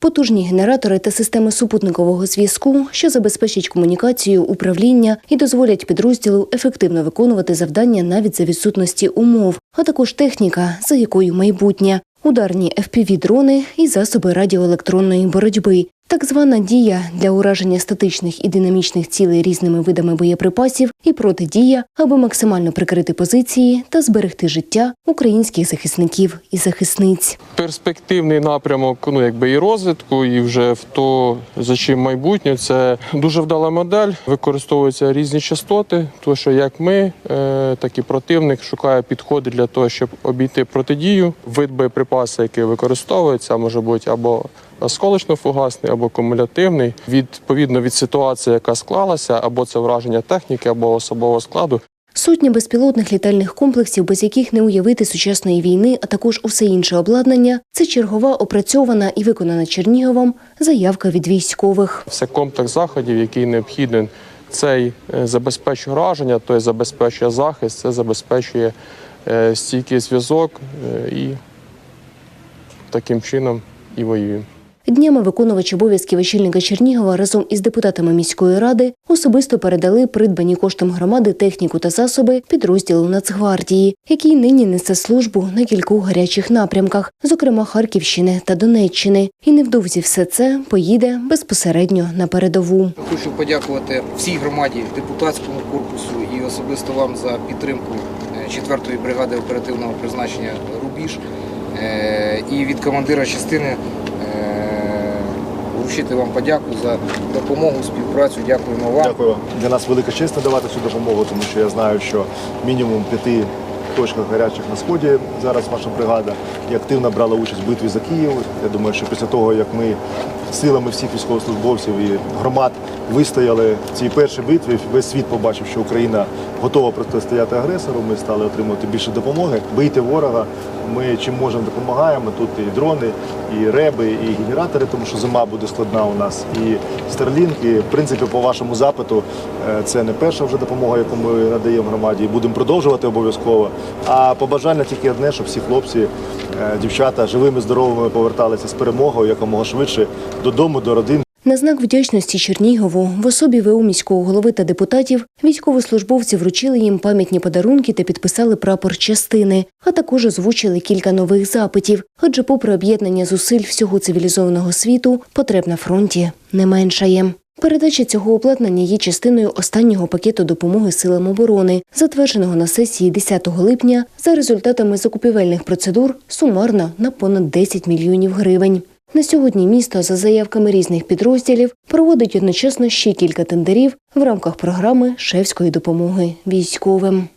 Потужні генератори та системи супутникового зв'язку, що забезпечать комунікацію, управління і дозволять підрозділу ефективно виконувати завдання навіть за відсутності умов, а також техніка, за якою майбутнє, ударні FPV-дрони і засоби радіоелектронної боротьби. Так звана дія для ураження статичних і динамічних цілей різними видами боєприпасів і протидія, аби максимально прикрити позиції та зберегти життя українських захисників і захисниць. перспективний напрямок ну, якби і розвитку, і вже в то, за чим майбутнє, це дуже вдала модель. Використовуються різні частоти, тому що як ми, е, так і противник шукає підходи для того, щоб обійти протидію. Вид боєприпасу, який використовується, може бути або осколочно-фугасний, або кумулятивний. Відповідно від ситуації, яка склалася, або це враження техніки, або особового складу. Сотні безпілотних літальних комплексів, без яких не уявити сучасної війни, а також усе інше обладнання це чергова опрацьована і виконана Черніговом заявка від військових. Це комплекс заходів, який необхідний. Цей е, забезпечує враження, той забезпечує захист, це забезпечує е, стійкий зв'язок е, і таким чином і воюємо. Днями виконувач обов'язків очільника Чернігова разом із депутатами міської ради особисто передали придбані коштом громади техніку та засоби підрозділу Нацгвардії, який нині несе службу на кількох гарячих напрямках, зокрема Харківщини та Донеччини. І невдовзі все це поїде безпосередньо на передову. Хочу подякувати всій громаді, депутатському корпусу і особисто вам за підтримку 4-ї бригади оперативного призначення Рубіж Е, і від командира частини вручити вам подяку за допомогу, співпрацю. Дякуємо вам. Дякую. Для нас велика честь надавати цю допомогу, тому що я знаю, що мінімум п'яти точках гарячих на сході зараз ваша бригада і активно брала участь в битві за Київ. Я думаю, що після того, як ми силами всіх військовослужбовців і громад вистояли в цій першій битві, весь світ побачив, що Україна готова протистояти агресору. Ми стали отримувати більше допомоги, бийте ворога. Ми чим можемо допомагаємо. Тут і дрони, і реби, і генератори, тому що зима буде складна у нас, і Starlink. І в принципі, по вашому запиту, е, це не перша вже допомога, яку ми надаємо громаді, і будемо продовжувати обов'язково. А побажання тільки одне, щоб всі хлопці, е, дівчата живими, здоровими поверталися з перемогою якомога швидше додому, до родин. На знак вдячності Чернігову в особі ВО міського голови та депутатів військовослужбовці вручили їм пам'ятні подарунки та підписали прапор частини, а також озвучили кілька нових запитів. Адже, попри об'єднання зусиль всього цивілізованого світу, потреб на фронті не меншає. Передача цього обладнання є частиною останнього пакету допомоги силам оборони, затвердженого на сесії 10 липня за результатами закупівельних процедур сумарно на понад 10 мільйонів гривень. На сьогодні місто за заявками різних підрозділів проводить одночасно ще кілька тендерів в рамках програми шефської допомоги військовим.